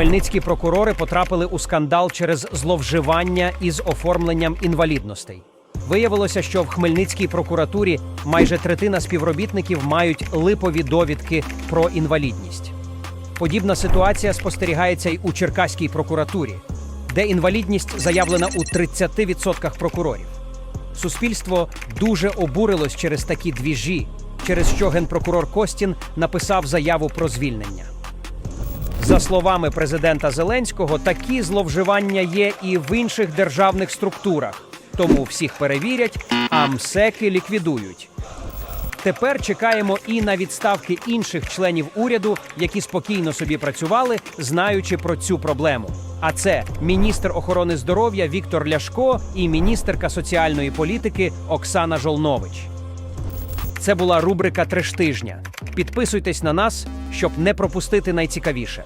Хмельницькі прокурори потрапили у скандал через зловживання із оформленням інвалідностей. Виявилося, що в Хмельницькій прокуратурі майже третина співробітників мають липові довідки про інвалідність. Подібна ситуація спостерігається й у Черкаській прокуратурі, де інвалідність заявлена у 30% прокурорів. Суспільство дуже обурилось через такі двіжі, через що генпрокурор Костін написав заяву про звільнення. За словами президента Зеленського, такі зловживання є і в інших державних структурах, тому всіх перевірять, а МСЕКи ліквідують. Тепер чекаємо і на відставки інших членів уряду, які спокійно собі працювали, знаючи про цю проблему. А це міністр охорони здоров'я Віктор Ляшко і міністерка соціальної політики Оксана Жолнович. Це була рубрика Треш тижня. Підписуйтесь на нас, щоб не пропустити найцікавіше.